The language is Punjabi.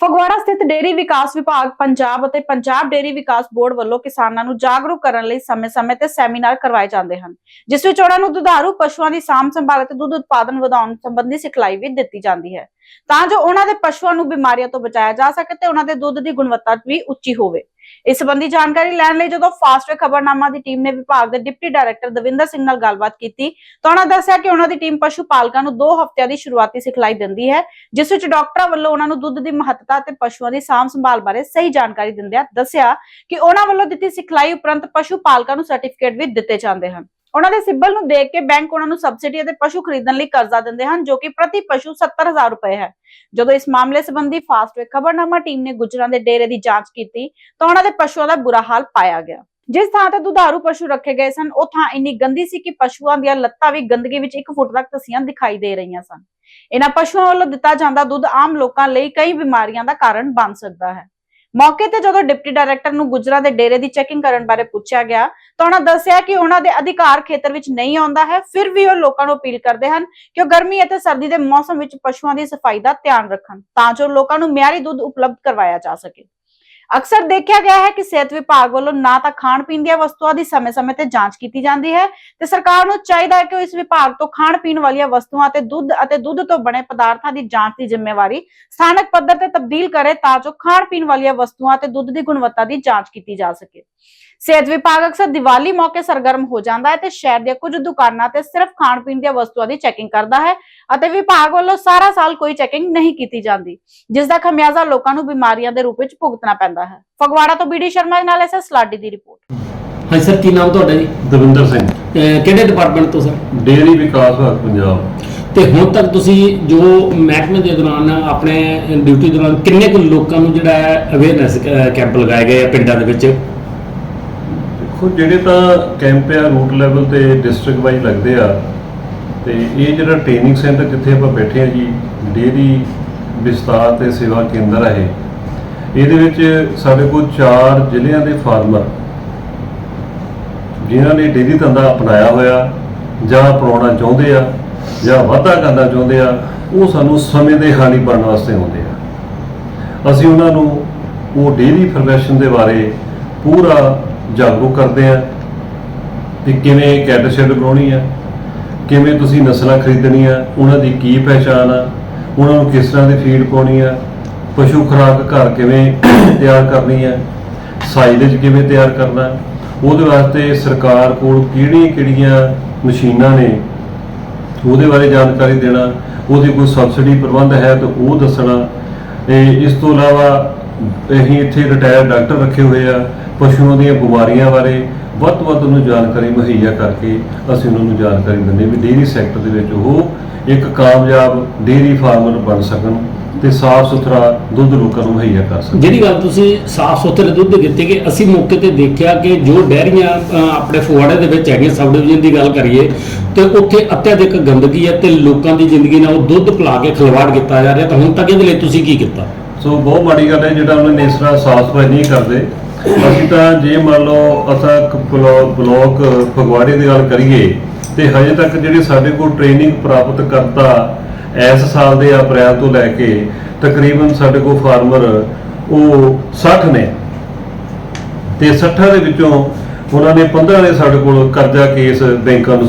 ਫਗਵਾੜਾ ਸਥਿਤ ਡੇਅਰੀ ਵਿਕਾਸ ਵਿਭਾਗ, ਪੰਜਾਬ ਅਤੇ ਪੰਜਾਬ ਡੇਅਰੀ ਵਿਕਾਸ ਬੋਰਡ ਵੱਲੋਂ ਕਿਸਾਨਾਂ ਨੂੰ ਜਾਗਰੂਕ ਕਰਨ ਲਈ ਸਮੇਂ-ਸਮੇਂ ਤੇ ਸੈਮੀਨਾਰ ਕਰਵਾਏ ਜਾਂਦੇ ਹਨ, ਜਿਸ ਵਿੱਚ ਉਹਨਾਂ ਨੂੰ ਦੁਧਾਰੂ ਪਸ਼ੂਆਂ ਦੀ ਸਾਂਭ ਸੰਭਾਲ ਅਤੇ ਦੁੱਧ ਉਤਪਾਦਨ ਵਧਾਉਣ ਸੰਬੰਧੀ ਸਿਖਲਾਈ ਵੀ ਦਿੱਤੀ ਜਾਂਦੀ ਹੈ। ਤਾਂ ਜੋ ਉਹਨਾਂ ਦੇ ਪਸ਼ੂਆਂ ਨੂੰ ਬਿਮਾਰੀਆਂ ਤੋਂ ਬਚਾਇਆ ਜਾ ਸਕੇ ਤੇ ਉਹਨਾਂ ਦੇ ਦੁੱਧ ਦੀ ਗੁਣਵੱਤਾ ਵੀ ਉੱਚੀ ਹੋਵੇ। ਇਸ ਸੰਬੰਧੀ ਜਾਣਕਾਰੀ ਲੈਣ ਲਈ ਜਦੋਂ ਫਾਸਟਵੇ ਖਬਰਨਾਮਾ ਦੀ ਟੀਮ ਨੇ ਵਿਭਾਗ ਦੇ ਡਿਪਟੀ ਡਾਇਰੈਕਟਰ ਦਵਿੰਦਰ ਸਿੰਘ ਨਾਲ ਗੱਲਬਾਤ ਕੀਤੀ, ਤਾਂ ਉਹਨਾਂ ਦੱਸਿਆ ਕਿ ਉਹਨਾਂ ਦੀ ਟੀਮ ਪਸ਼ੂ ਪਾਲਕਾਂ ਨੂੰ 2 ਹਫ਼ਤਿਆਂ ਦੀ ਸ਼ੁਰੂਆਤੀ ਸਿਖਲਾਈ ਦਿੰਦੀ ਹੈ, ਜਿਸ ਵਿੱਚ ਡਾਕਟਰਾਂ ਵੱਲੋਂ ਉਹਨਾਂ ਨੂੰ ਦੁੱਧ ਦੀ ਮਹੱਤਤਾ ਤੇ ਪਸ਼ੂਆਂ ਦੀ ਸਾਂਭ ਸੰਭਾਲ ਬਾਰੇ ਸਹੀ ਜਾਣਕਾਰੀ ਦਿੰਦਿਆਂ ਦੱਸਿਆ ਕਿ ਉਹਨਾਂ ਵੱਲੋਂ ਦਿੱਤੀ ਸਿਖਲਾਈ ਉਪਰੰਤ ਪਸ਼ੂ ਪਾਲਕਾਂ ਨੂੰ ਸਰਟੀਫਿਕੇਟ ਵੀ ਦਿੱਤੇ ਜਾਂਦੇ ਹਨ। ਉਹਨਾਂ ਦੇ ਸਿਬਲ ਨੂੰ ਦੇਖ ਕੇ ਬੈਂਕ ਉਹਨਾਂ ਨੂੰ ਸਬਸਿਡੀ ਅਤੇ ਪਸ਼ੂ ਖਰੀਦਣ ਲਈ ਕਰਜ਼ਾ ਦਿੰਦੇ ਹਨ, ਜੋ ਕਿ ਪ੍ਰਤੀ ਪਸ਼ੂ 70000 ਰੁਪਏ ਹੈ। ਜਦੋਂ ਇਸ ਮਾਮਲੇ ਸੰਬੰਧੀ ਫਾਸਟਵੇ ਖਬਰਨਾਮਾ ਟੀਮ ਨੇ ਗੁਜਰਾਂ ਦੇ ਡੇਰੇ ਦੀ ਜਾਂਚ ਕੀਤੀ, ਤਾਂ ਉਹਨਾਂ ਦੇ ਪਸ਼ੂਆਂ ਦਾ ਬੁਰਾ ਹਾਲ ਪਾਇਆ ਗਿਆ। ਜਿਸ ਥਾਂ ਤੇ ਦੁਧਾਰੂ ਪਸ਼ੂ ਰੱਖੇ ਗਏ ਸਨ, ਉਹ ਥਾਂ ਇੰਨੀ ਗੰਦੀ ਸੀ ਕਿ ਪਸ਼ੂਆਂ ਦੀਆਂ ਲੱਤਾਂ ਵੀ ਗੰਦਗੀ ਵਿੱਚ 1 ਫੁੱਟ ਤੱਕ ਧਸੀਆਂ ਦਿਖਾਈ ਦੇ ਰਹੀਆਂ ਸਨ। ਇਹਨਾਂ ਪਸ਼ੂਆਂ ਵੱਲੋਂ ਦਿੱਤਾ ਜਾਂਦਾ ਦੁੱਧ ਆਮ ਲੋਕਾਂ ਲਈ ਕਈ ਬਿਮਾਰੀਆਂ ਦਾ ਕਾਰਨ ਬਣ ਸਕਦਾ ਹੈ। ਮੌਕੇ ਤੇ ਜਦੋਂ ਡਿਪਟੀ ਡਾਇਰੈਕਟਰ ਨੂੰ ਗੁਜਰਾਂ ਦੇ ਡੇਰੇ ਦੀ ਚੈਕਿੰਗ ਕਰਨ ਬਾਰੇ ਪੁੱਛਿਆ ਗਿਆ, ਤਾਂ ਉਹਨਾਂ ਦੱਸਿਆ ਕਿ ਉਹਨਾਂ ਦੇ ਅਧਿਕਾਰ ਖੇਤਰ ਵਿੱਚ ਨਹੀਂ ਆਉਂਦਾ ਹੈ, ਫਿਰ ਵੀ ਉਹ ਲੋਕਾਂ ਨੂੰ ਅਪੀਲ ਕਰਦੇ ਹਨ ਕਿ ਉਹ ਗਰਮੀ ਅਤੇ ਸਰਦੀ ਦੇ ਮੌਸਮ ਵਿੱਚ ਪਸ਼ੂਆਂ ਦੀ ਸਫ਼ਾਈ ਦਾ ਧਿਆਨ ਰੱਖਣ, ਤਾਂ ਜੋ ਲੋਕਾਂ ਨੂੰ ਮਿਆਰੀ ਦੁੱਧ ਉਪਲਬਧ ਕਰਵਾਇਆ ਜਾ ਸਕੇ। ਅਕਸਰ ਦੇਖਿਆ ਗਿਆ ਹੈ ਕਿ ਸਿਹਤ ਵਿਭਾਗ ਵੱਲੋਂ ਨਾ ਤਾਂ ਖਾਣ ਪੀਣ ਦੀਆਂ ਵਸਤੂਆਂ ਦੀ ਸਮੇਂ-ਸਮੇਂ ਤੇ ਜਾਂਚ ਕੀਤੀ ਜਾਂਦੀ ਹੈ ਤੇ ਸਰਕਾਰ ਨੂੰ ਚਾਹੀਦਾ ਹੈ ਕਿ ਇਸ ਵਿਭਾਗ ਤੋਂ ਖਾਣ ਪੀਣ ਵਾਲੀਆਂ ਵਸਤੂਆਂ ਤੇ ਦੁੱਧ ਅਤੇ ਦੁੱਧ ਤੋਂ ਬਣੇ ਪਦਾਰਥਾਂ ਦੀ ਜਾਂਚ ਦੀ ਜ਼ਿੰਮੇਵਾਰੀ ਸਥਾਨਕ ਪੱਧਰ ਤੇ ਤਬਦੀਲ ਕਰੇ ਤਾਂ ਜੋ ਖਾਣ ਪੀਣ ਵਾਲੀਆਂ ਵਸਤੂਆਂ ਤੇ ਦੁੱਧ ਦੀ ਗੁਣਵੱਤਾ ਦੀ ਜਾਂਚ ਕੀਤੀ ਜਾ ਸਕੇ। ਸਿਹਤ ਵਿਭਾਗ ਅਕਸਰ ਦੀਵਾਲੀ ਮੌਕੇ ਸਰਗਰਮ ਹੋ ਜਾਂਦਾ ਹੈ ਤੇ ਸ਼ਹਿਰ ਦੀਆਂ ਕੁਝ ਦੁਕਾਨਾਂ ਤੇ ਸਿਰਫ ਖਾਣ ਪੀਣ ਦੀਆਂ ਵਸਤੂਆਂ ਦੀ ਚੈਕਿੰਗ ਕਰਦਾ ਹੈ ਅਤੇ ਵਿਭਾਗ ਵੱਲੋਂ ਸਾਰਾ ਸਾਲ ਕੋਈ ਚੈਕਿੰਗ ਨਹੀਂ ਕੀਤੀ ਜਾਂਦੀ, ਜਿਸ ਦਾ ਖਮਿਆਜ਼ਾ ਲੋਕਾਂ ਨੂੰ ਬਿਮਾਰੀਆਂ ਦੇ ਰੂਪ ਵਿੱਚ ਭੁਗਤਣਾ ਪੈਂਦਾ ਹੈ। ਫਗਵਾੜਾ ਤੋਂ ਬੀਡੀ ਸ਼ਰਮਾ ਦੇ ਨਾਲ ਐਸਐਸ ਲਾਡੀ ਦੀ ਰਿਪੋਰਟ। ਹਾਂਜੀ ਸਰ ਕੀ ਨਾਮ ਤੁਹਾਡਾ ਜੀ? ਦਵਿੰਦਰ ਸਿੰਘ। ਅਹ ਕਿਹੜੇ ਡਿਪਾਰਟਮੈਂਟ ਤੋਂ ਸਰ? ਡੇਅਰੀ ਵਿਕਾਸ ਵਿਭਾਗ ਪੰਜਾਬ। ਤੇ ਹੁਣ ਤੱਕ ਤੁਸੀਂ ਜੋ ਮਹਿਕਮੇ ਦੇ ਦੌਰਾਨ ਆਪਣੇ ਡਿਊਟੀ ਦੌਰਾਨ ਕਿੰਨੇ ਕੁ ਲੋਕਾਂ ਨੂੰ ਜਿਹੜਾ ਹੈ ਅਵੇਅਰਨੈਸ ਕੈਂਪ ਲਗਾਏ ਗਏ ਆ ਪਿੰਡਾਂ ਦੇ ਵਿੱਚ? ਦੇਖੋ ਜਿਹੜੇ ਤਾਂ ਕੈਂਪ ਆ ਰੂਟ ਲੈਵਲ ਤੇ ਡਿਸਟ੍ਰਿਕਟ ਵਾਈਜ਼ ਲੱਗਦੇ ਆ ਤੇ ਇਹ ਜਿਹੜਾ ਟ੍ਰੇਨਿੰਗ ਸੈਂਟਰ ਜਿੱਥੇ ਆਪਾਂ ਬੈਠੇ ਆ ਜੀ ਡੇਅਰੀ ਵਿਸਤਾਰ ਤੇ ਸੇਵਾ ਕੇਂਦਰ ਆ ਇਹ ਇਹਦੇ ਵਿੱਚ ਸਾਡੇ ਕੋਲ ਚਾਰ ਜ਼ਿਲ੍ਹਿਆਂ ਦੇ ਫਾਰਮਰ, ਜਿਨ੍ਹਾਂ ਨੇ ਡੇਅਰੀ ਧੰਦਾ ਅਪਣਾਇਆ ਹੋਇਆ, ਜਾਂ ਅਪਣਾਉਣਾ ਚਾਹੁੰਦੇ ਆ, ਜਾਂ ਵਾਧਾ ਕਰਨਾ ਚਾਹੁੰਦੇ ਆ, ਉਹ ਸਾਨੂੰ ਸਮੇਂ ਦੇ ਹਾਲੀ ਬਣਨ ਵਾਸਤੇ ਆਉਂਦੇ ਆ। ਅਸੀਂ ਉਹਨਾਂ ਨੂੰ ਉਹ ਡੇਰੀ ਪ੍ਰੋਫੈਸ਼ਨ ਦੇ ਬਾਰੇ ਪੂਰਾ ਜਾਗਰੂਕ ਕਰਦੇ ਆ ਕਿ ਕਿਵੇਂ ਕੈਟ ਸ਼ੈਡ ਬਣਾਉਣੀ ਆ, ਕਿਵੇਂ ਤੁਸੀਂ ਨਸਲਾਂ ਖਰੀਦਣੀਆਂ, ਉਹਨਾਂ ਦੀ ਕੀ ਪਹਿਚਾਣ ਆ, ਉਹਨਾਂ ਨੂੰ ਕਿਸ ਤਰ੍ਹਾਂ ਦੀ ਫੀਡ ਪਾਉਣੀ ਆ ਪਸ਼ੂ ਖੁਰਾਕ ਘਰ ਕਿਵੇਂ ਤਿਆਰ ਕਰਨੀ ਆ ਸਾਈਲੇਜ ਕਿਵੇਂ ਤਿਆਰ ਕਰਨਾ ਉਹਦੇ ਵਾਸਤੇ ਸਰਕਾਰ ਕੋਲ ਕਿਹੜੀਆਂ ਕਿਹੜੀਆਂ ਮਸ਼ੀਨਾਂ ਨੇ, ਉਹਦੇ ਬਾਰੇ ਜਾਣਕਾਰੀ ਦੇਣਾ, ਉਹਦੀ ਕੋਈ ਸਬਸਿਡੀ ਪ੍ਰਬੰਧ ਹੈ ਤਾਂ ਉਹ ਦੱਸਣਾ, ਤੇ ਇਸ ਤੋਂ ਇਲਾਵਾ ਅਸੀਂ ਇੱਥੇ ਰਿਟਾਇਰਡ ਡਾਕਟਰ ਰੱਖੇ ਹੋਏ ਆ, ਪਸ਼ੂਆਂ ਦੀਆਂ ਬਿਮਾਰੀਆਂ ਬਾਰੇ ਵੱਧ ਤੋਂ ਵੱਧ ਉਹਨੂੰ ਜਾਣਕਾਰੀ ਮੁਹੱਈਆ ਕਰਕੇ ਅਸੀਂ ਉਹਨਾਂ ਨੂੰ ਜਾਣਕਾਰੀ ਦਿੰਦੇ ਵੀ ਡੇਅਰੀ ਸੈਕਟਰ ਦੇ ਵਿੱਚ ਉਹ ਇੱਕ ਕਾਮਯਾਬ ਡੇਅਰੀ ਫਾਰਮਰ ਬਣ ਸਕਣ। ਤੇ ਸਾਫ਼ ਸੁਥਰਾ ਦੁੱਧ ਲੋਕਾਂ ਨੂੰ ਮੁਹੱਈਆ ਕਰ ਸਕਣ। ਜਿਹੜੀ ਗੱਲ ਤੁਸੀਂ ਸਾਫ਼ ਸੁਥਰੇ ਦੁੱਧ ਦੀ ਕੀਤੀ ਕਿ ਅਸੀਂ ਮੌਕੇ ਤੇ ਦੇਖਿਆ ਕਿ ਜੋ ਡੈਰੀਆਂ ਆਪਣੇ ਫਗਵਾੜੇ ਦੇ ਵਿੱਚ ਹੈਗੀਆਂ ਸਬ ਡਿਵੀਜ਼ਨ ਦੀ ਗੱਲ ਕਰੀਏ ਤੇ ਉੱਥੇ ਅਤਿਆਧਿਕ ਗੰਦਗੀ ਹੈ ਤੇ ਲੋਕਾਂ ਦੀ ਜ਼ਿੰਦਗੀ ਨਾਲ ਉਹ ਦੁੱਧ ਪਿਲਾ ਕੇ ਖਿਲਵਾੜ ਕੀਤਾ ਜਾ ਰਿਹਾ ਤਾਂ ਹੁਣ ਤੱਕ ਇਹਦੇ ਲਈ ਤੁਸੀਂ ਕੀ ਕੀਤਾ? ਸੋ ਬਹੁਤ ਮਾੜੀ ਗੱਲ ਹੈ ਜਿਹੜਾ ਉਹਨਾਂ ਨੇ ਇਸ ਤਰ੍ਹਾਂ ਸਾਫ਼ ਸਫ਼ਾਈ ਨਹੀਂ ਕਰਦੇ। ਅਸੀਂ ਤਾਂ ਜੇ ਮੰਨ ਲਓ ਅਸਾਂ ਬਲੋਕ ਫਗਵਾੜੇ ਦੀ ਗੱਲ ਕਰੀਏ ਤੇ ਹਜੇ ਤੱਕ ਜਿਹੜੇ ਸਾਡੇ ਕੋਲ ਟ੍ਰੇਨਿੰਗ ਪ੍ਰਾਪਤ ਕਰਤਾ ਇਸ ਸਾਲ ਦੇ ਅਪ੍ਰੈਲ ਤੋਂ ਲੈ ਕੇ ਤਕਰੀਬਨ ਸਾਡੇ ਕੋਲ ਫਾਰਮਰ ਉਹ 60 ਨੇ। ਤੇ 60 ਦੇ ਵਿੱਚੋਂ ਉਹਨਾਂ ਨੇ 15 ਨੇ ਸਾਡੇ ਕੋਲ ਕਰਜ਼ਾ ਕੇਸ ਬੈਂਕਾਂ ਨੂੰ